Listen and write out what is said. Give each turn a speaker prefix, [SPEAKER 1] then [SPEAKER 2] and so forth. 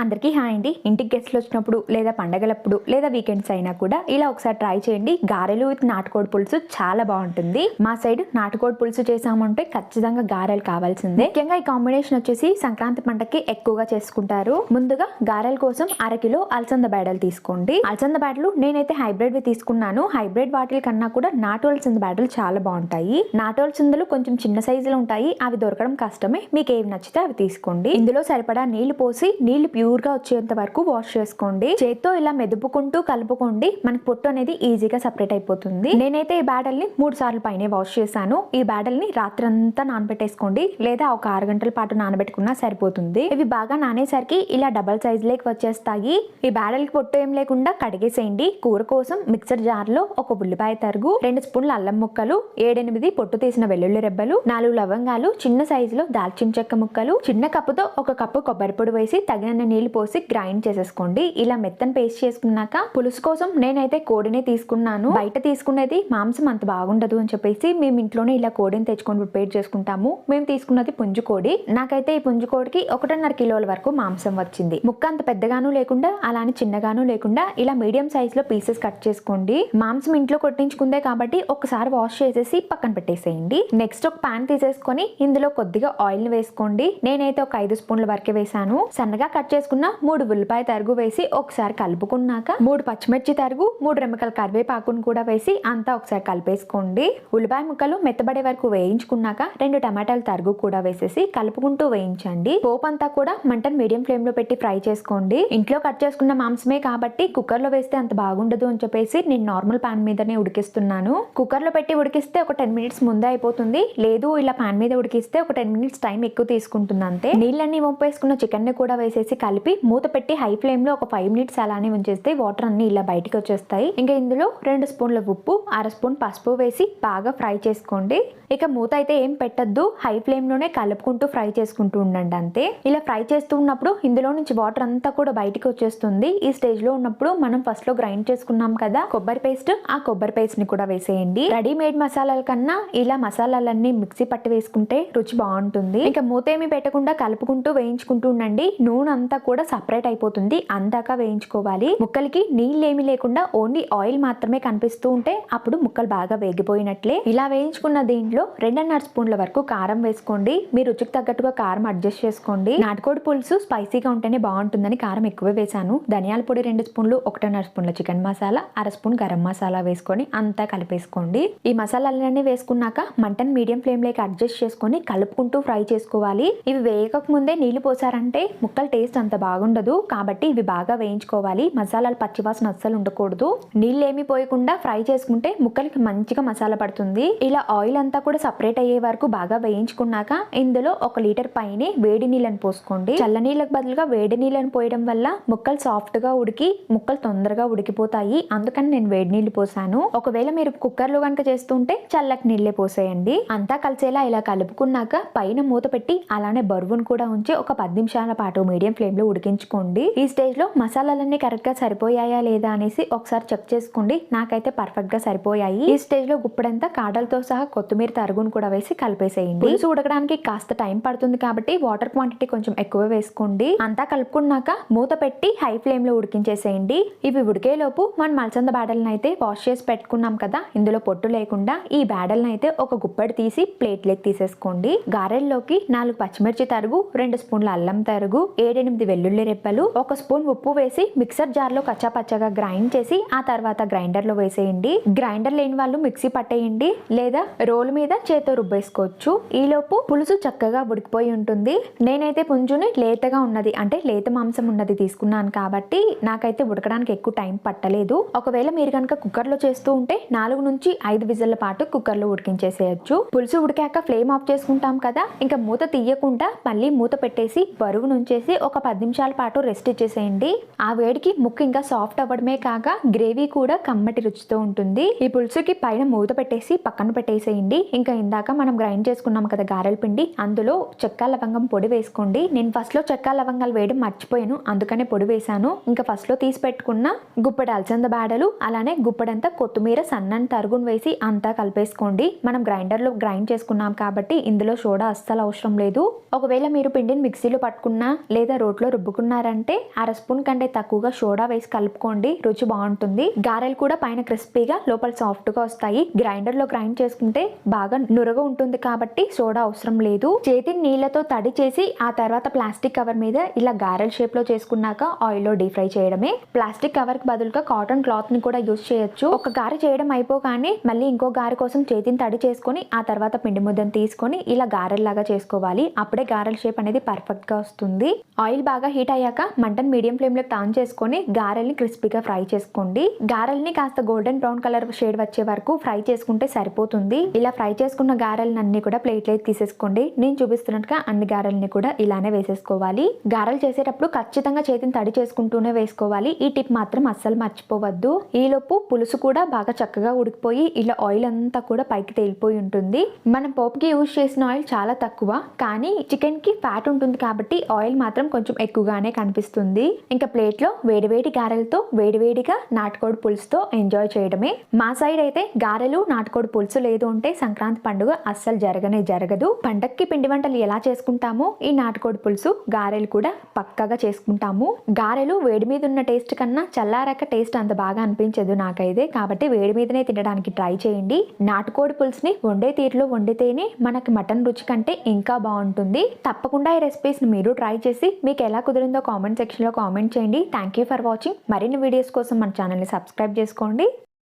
[SPEAKER 1] అందరికీ హాయ్ అండి. ఇంటికి గెస్ట్లు వచ్చినప్పుడు లేదా పండగలప్పుడు లేదా వీకెండ్స్ అయినా కూడా ఇలా ఒకసారి ట్రై చేయండి. గారెలు విత్ నాటుకోడి పులుసు చాలా బాగుంటుంది. మా సైడ్ నాటుకోడి పులుసు చేసామంటే ఖచ్చితంగా గారెలు కావాల్సిందే. ముఖ్యంగా ఈ కాంబినేషన్ వచ్చేసి సంక్రాంతి పంటకి ఎక్కువగా చేసుకుంటారు. ముందుగా గారెల కోసం అరకిలో అలసంద బేడలు తీసుకోండి. అలసంద బేడలు నేనైతే హైబ్రిడ్ తీసుకున్నాను. హైబ్రిడ్ వాటిల కన్నా కూడా నాటు అలసంద బేడలు చాలా బాగుంటాయి. నాటు అలసందలు కొంచెం చిన్న సైజులో ఉంటాయి. అవి దొరకడం కష్టమే. మీకు ఏవి నచ్చితే అవి తీసుకోండి. ఇందులో సరిపడా నీళ్ళు పోసి నీళ్ళు ప్యూర్ గా వచ్చేంత వరకు వాష్ చేసుకోండి. చేత్తో ఇలా మెదుపుకుంటూ కలుపుకోండి. మనకి పొట్టు అనేది ఈజీగా సపరేట్ అయిపోతుంది. నేనైతే ఈ బ్యాడల్ని మూడు సార్లు పైనే వాష్ చేశాను. ఈ బ్యాడల్ని రాత్రంతా నానబెట్టేసుకోండి. లేదా ఒక ఆరు గంటల పాటు నానబెట్టుకున్నా సరిపోతుంది. ఇవి బాగా నానేసరికి ఇలా డబల్ సైజ్ లేక వచ్చేస్తాయి. ఈ బ్యాడల్కి పొట్టు ఏం లేకుండా కడిగేసేయండి. కూర కోసం మిక్సర్ జార్లో ఒక ఉల్లిపాయ తరుగు రెండు స్పూన్ల అల్లం ముక్కలు ఏడెనిమిది పొట్టు తీసిన వెల్లుల్లి రెబ్బలు నాలుగు లవంగాలు చిన్న సైజులో దాల్చిన చెక్క ముక్కలు చిన్న కప్పుతో ఒక కప్పు కొబ్బరి పొడి వేసి తగినన్ని నీళ్ళు పోసి గ్రైండ్ చేసేసుకోండి. ఇలా మెత్తని పేస్ట్ చేసుకున్నాక పులుసు కోసం నేనైతే కోడిని తీసుకున్నాను. బయట తీసుకునేది మాంసం అంత బాగుండదు అని చెప్పేసి మేము ఇంట్లోనే ఇలా కోడిని తెచ్చుకొని ప్రిపేర్ చేసుకుంటాము. మేము తీసుకున్నది పుంజు కోడి. నాకైతే ఈ పుంజు కోడికి ఒకటిన్నర కిలోల వరకు మాంసం వచ్చింది. ముక్క అంత పెద్దగాను లేకుండా అలానే చిన్నగాను లేకుండా ఇలా మీడియం సైజ్లో పీసెస్ కట్ చేసుకోండి. మాంసం ఇంట్లో కొట్టించుకుందే కాబట్టి ఒకసారి వాష్ చేసేసి పక్కన పెట్టేసేయండి. నెక్స్ట్ ఒక పాన్ తీసేసుకొని ఇందులో కొద్దిగా ఆయిల్ వేసుకోండి. నేనైతే ఒక ఐదు స్పూన్ల వరకే వేసాను సన్నగా కట్ చేసుకున్న మూడు ఉల్లిపాయ తరుగు వేసి ఒకసారి కలుపుకున్నాక మూడు పచ్చిమిర్చి తరుగు మూడు రెమ్మకల కరివేపాకును కూడా వేసి అంతా ఒకసారి కలిపేసుకోండి. ఉల్లిపాయ ముక్కలు మెత్తబడే వరకు వేయించుకున్నాక రెండు టమాటాల తరుగు కూడా వేసేసి కలుపుకుంటూ వేయించండి. పోపు అంతా కూడా మంటను మీడియం ఫ్లేమ్లో పెట్టి ఫ్రై చేసుకోండి. ఇంట్లో కట్ చేసుకున్న మాంసమే కాబట్టి కుక్కర్లో వేస్తే అంత బాగుండదు అని చెప్పేసి నేను నార్మల్ పాన్ మీదనే ఉడికిస్తున్నాను. కుక్కర్లో పెట్టి ఉడికిస్తే ఒక టెన్ మినిట్స్ ముందే అయిపోతుంది. లేదు ఇలా పాన్ మీద ఉడికిస్తే ఒక టెన్ మినిట్స్ టైం ఎక్కువ తీసుకుంటుంది అంతే. నీళ్ళన్నీ వంపేసుకున్న చికెన్ని కూడా వేసేసి కలిపి మూత పెట్టి హై ఫ్లేమ్లో ఒక ఫైవ్ మినిట్స్ అలానే ఉంచేస్తే వాటర్ అన్ని ఇలా బయటికి వచ్చేస్తాయి. ఇంకా ఇందులో రెండు స్పూన్ల ఉప్పు అర స్పూన్ పసుపు వేసి బాగా ఫ్రై చేసుకోండి. ఇక మూత అయితే ఏం పెట్టద్దు హై ఫ్లేమ్లోనే కలుపుకుంటూ ఫ్రై చేసుకుంటూ ఉండండి అంతే. ఇలా ఫ్రై చేస్తూ ఉన్నప్పుడు ఇందులో నుంచి వాటర్ అంతా కూడా బయటికి వచ్చేస్తుంది. ఈ స్టేజ్లో ఉన్నప్పుడు మనం ఫస్ట్లో గ్రైండ్ చేసుకున్నాం కదా కొబ్బరి పేస్ట్ ఆ కొబ్బరి పేస్ట్ని కూడా వేసేయండి. రెడీమేడ్ మసాలాల కన్నా ఇలా మసాలాలన్నీ మిక్సీ పట్టి వేసుకుంటే రుచి బాగుంటుంది. ఇంకా మూత ఏమి పెట్టకుండా కలుపుకుంటూ వేయించుకుంటూ ఉండండి. నూనె అంతా కూడా సపరేట్ అయిపోతుంది. అందాక వేయించుకోవాలి. ముక్కలకి నీళ్ళు ఏమి లేకుండా ఓన్లీ ఆయిల్ మాత్రమే కనిపిస్తూ ఉంటే అప్పుడు ముక్కలు బాగా వేగిపోయినట్లే. ఇలా వేయించుకున్న దీంట్లో రెండున్నర స్పూన్ల వరకు కారం వేసుకోండి. మీ రుచికి తగ్గట్టుగా కారం అడ్జస్ట్ చేసుకోండి. నాటుకోడి పులుసు స్పైసీగా ఉంటేనే బాగుంటుందని కారం ఎక్కువ వేసాను ధనియాల పొడి రెండు స్పూన్లు ఒకటిన్నర స్పూన్ల చికెన్ మసాలా అర స్పూన్ గరం మసాలా వేసుకొని అంతా కలిపేసుకోండి. ఈ మసాలాలన్నీ వేసుకున్నాక మటన్ మీడియం ఫ్లేమ్లోకి అడ్జస్ట్ చేసుకొని కలుపుకుంటూ ఫ్రై చేసుకోవాలి. ఇవి వేయక ముందే నీళ్ళు పోసారంటే ముక్కలు టేస్ట్ అంత బాగుండదు. కాబట్టి ఇవి బాగా వేయించుకోవాలి. మసాలాలు పచ్చివాసన అస్సలు ఉండకూడదు. నీళ్ళు పోయకుండా ఫ్రై చేసుకుంటే ముక్కలకి మంచిగా మసాలా పడుతుంది. ఇలా ఆయిల్ అంతా కూడా సపరేట్ అయ్యే వరకు బాగా వేయించుకున్నాక ఇందులో ఒక లీటర్ పైనే వేడి నీళ్ళని పోసుకోండి. చల్ల నీళ్ళకి బదులుగా వేడి నీళ్ళని పోయడం వల్ల ముక్కలు సాఫ్ట్గా ఉడికి ముక్కలు తొందరగా ఉడికిపోతాయి. అందుకని నేను వేడి నీళ్ళు పోసాను. ఒకవేళ మీరు కుక్కర్లో కనుక చేస్తుంటే చల్లటి నీళ్ళే పోసేయండి. అంతా కలిసేలా ఇలా కలుపుకున్నాక పైన మూత పెట్టి అలానే బరువును కూడా ఉంచి ఒక పది నిమిషాల పాటు మీడియం ఫ్లేమ్ లో ఉడికించుకోండి. ఈ స్టేజ్లో మసాలాలన్నీ కరెక్ట్గా సరిపోయాయా లేదా అనేసి ఒకసారి చెక్ చేసుకోండి. నాకైతే పర్ఫెక్ట్గా సరిపోయాయి. ఈ స్టేజ్లో గుప్పడంతా కాడలతో సహా కొత్తిమీర తరుగును కూడా వేసి కలిపేసేయండి. పులుసు ఉడకడానికి కాస్త టైం పడుతుంది కాబట్టి వాటర్ క్వాంటిటీ కొంచెం ఎక్కువ వేసుకోండి. అంతా కలుపుకున్నాక మూత పెట్టి హై ఫ్లేమ్లో ఉడికించేసేయండి. ఇవి ఉడికేలోపు మనం మలసంద బ్యాడల్ని అయితే వాష్ చేసి పెట్టుకున్నాం కదా ఇందులో పొట్టు లేకుండా ఈ బ్యాడల్ని అయితే ఒక గుప్పడి తీసి ప్లేట్లోకి తీసేసుకోండి. గారెల్లోకి నాలుగు పచ్చిమిర్చి తరుగు రెండు స్పూన్ల అల్లం తరుగు ఏడెనిమిది వెల్లుల్లి రెప్పలు ఒక స్పూన్ ఉప్పు వేసి మిక్సర్ జార్లో పచ్చగా గ్రైండ్ చేసి ఆ తర్వాత గ్రైండర్లో వేసేయండి. గ్రైండర్ లేని వాళ్ళు మిక్సీ పట్టేయండి లేదా రోల్ మీద చేతో రుబ్బేసుకోవచ్చు. ఈలోపు పులుసు చక్కగా ఉడికిపోయి ఉంటుంది. నేనైతే పుంజుని లేతగా ఉన్నది అంటే లేత మాంసం ఉన్నది తీసుకున్నాను కాబట్టి నాకైతే ఉడకడానికి ఎక్కువ టైం పట్టలేదు. ఒకవేళ మీరు కనుక కుక్కర్లో చేస్తూ ఉంటే నాలుగు నుంచి ఐదు విజిల్ల పాటు కుక్కర్లో ఉడికించేసేయచ్చు. పులుసు ఉడికాక ఫ్లేమ్ ఆఫ్ చేసుకుంటాం కదా ఇంకా మూత తీయకుండా మళ్ళీ మూత పెట్టేసి బరువు నుంచేసి ఒక పది నిమిషాల పాటు రెస్ట్ ఇచ్చేసేయండి. ఆ వేడికి ముక్కు ఇంకా సాఫ్ట్ అవ్వడమే కాక గ్రేవీ కూడా కమ్మటి రుచితో ఉంటుంది. ఈ పులుసుకి పైన మూత పెట్టేసి పక్కన పెట్టేసేయండి. ఇంకా ఇందాక మనం గ్రైండ్ చేసుకున్నాం కదా గారెల పిండి అందులో చెక్క లవంగం పొడి వేసుకోండి. నేను ఫస్ట్లో చెక్క లవంగాలు వేయడం మర్చిపోయాను అందుకనే పొడి వేసాను ఇంకా ఫస్ట్లో తీసి పెట్టుకున్న గుప్పెడు అలసంద బాడలు అలానే గుప్పడంతా కొత్తిమీర సన్నని తరుగును వేసి అంతా కలిపేసుకోండి. మనం గ్రైండర్లో గ్రైండ్ చేసుకున్నాం కాబట్టి ఇందులో సోడా అస్సలు అవసరం లేదు. ఒకవేళ మీరు పిండిని మిక్సీలో పట్టుకున్నా లేదా రోట్లో రోట్లో రుబ్బుకున్నారంటే అర స్పూన్ కంటే తక్కువగా సోడా వేసి కలుపుకోండి. రుచి బాగుంటుంది. గారెలు కూడా పైన క్రిస్పీగా లోపల సాఫ్ట్గా వస్తాయి. గ్రైండర్లో గ్రైండ్ చేసుకుంటే బాగా నురగ ఉంటుంది కాబట్టి సోడా అవసరం లేదు. చేతిని నీళ్ళతో తడి చేసి ఆ తర్వాత ప్లాస్టిక్ కవర్ మీద ఇలా గారెల షేప్లో చేసుకున్నాక ఆయిల్లో డీప్ ఫ్రై చేయడమే. ప్లాస్టిక్ కవర్కి బదులుగా కాటన్ క్లాత్ని కూడా యూజ్ చేయొచ్చు. ఒక గారి చేయడం అయిపోగానే మళ్ళీ ఇంకో గారి కోసం చేతిని తడి చేసుకొని ఆ తర్వాత పిండి ముద్దను తీసుకొని ఇలా గారెల్లాగా చేసుకోవాలి. అప్పుడే గారెల షేప్ అనేది పర్ఫెక్ట్గా వస్తుంది. ఆయిల్ బాగా బాగా హీట్ అయ్యాక మంటను మీడియం ఫ్లేమ్లో చేసుకొని గారెల్ని క్రిస్పీగా ఫ్రై చేసుకోండి. గారెల్ని కాస్త గోల్డెన్ బ్రౌన్ కలర్ షేడ్ వచ్చే వరకు ఫ్రై చేసుకుంటే సరిపోతుంది. ఇలా ఫ్రై చేసుకున్న గారెలను అన్ని కూడా ప్లేట్లోకి తీసేసుకోండి. నేను చూపిస్తున్నట్టుగా అన్ని గారెల్ని కూడా ఇలానే వేసేసుకోవాలి. గారెలు చేసేటప్పుడు ఖచ్చితంగా చేతిని తడి చేసుకుంటూనే వేసుకోవాలి. ఈ టిప్ మాత్రం అస్సలు మర్చిపోవద్దు. ఈలోపు పులుసు కూడా బాగా చక్కగా ఉడికిపోయి ఇలా ఆయిల్ అంతా కూడా పైకి తేలిపోయి ఉంటుంది. మనం పోపుకి యూజ్ చేసిన ఆయిల్ చాలా తక్కువ కానీ చికెన్కి ఫ్యాట్ ఉంటుంది కాబట్టి ఆయిల్ మాత్రం కొంచెం ఎక్కువగానే కనిపిస్తుంది. ఇంకా ప్లేట్లో వేడివేడి గారెలతో వేడివేడిగా నాటుకోడి పులుసుతో ఎంజాయ్ చేయడమే. మా సైడ్ అయితే గారెలు నాటుకోడి పులుసు లేదు అంటే సంక్రాంతి పండుగ అస్సలు జరగనే జరగదు. పండక్కి పిండి వంటలు ఎలా చేసుకుంటామో ఈ నాటుకోడి పులుసు గారెలు కూడా పక్కగా చేసుకుంటాము. గారెలు వేడి మీద ఉన్న టేస్ట్ కన్నా చల్లారాక టేస్ట్ అంత బాగా అనిపించదు నాకైతే. కాబట్టి వేడి మీదనే తినడానికి ట్రై చేయండి. నాటుకోడి పులుసుని వండే తీరులో వండితేనే మనకి మటన్ రుచి కంటే ఇంకా బాగుంటుంది. తప్పకుండా ఈ రెసిపీస్ని మీరు ట్రై చేసి మీకు ఎలా ఎలా కుదిరిందో కామెంట్ సెక్షన్లో కామెంట్ చేయండి. థ్యాంక్ యూ ఫర్ వాచింగ్ మరిన్ని వీడియోస్ కోసం మన ఛానల్ని సబ్స్క్రైబ్ చేసుకోండి.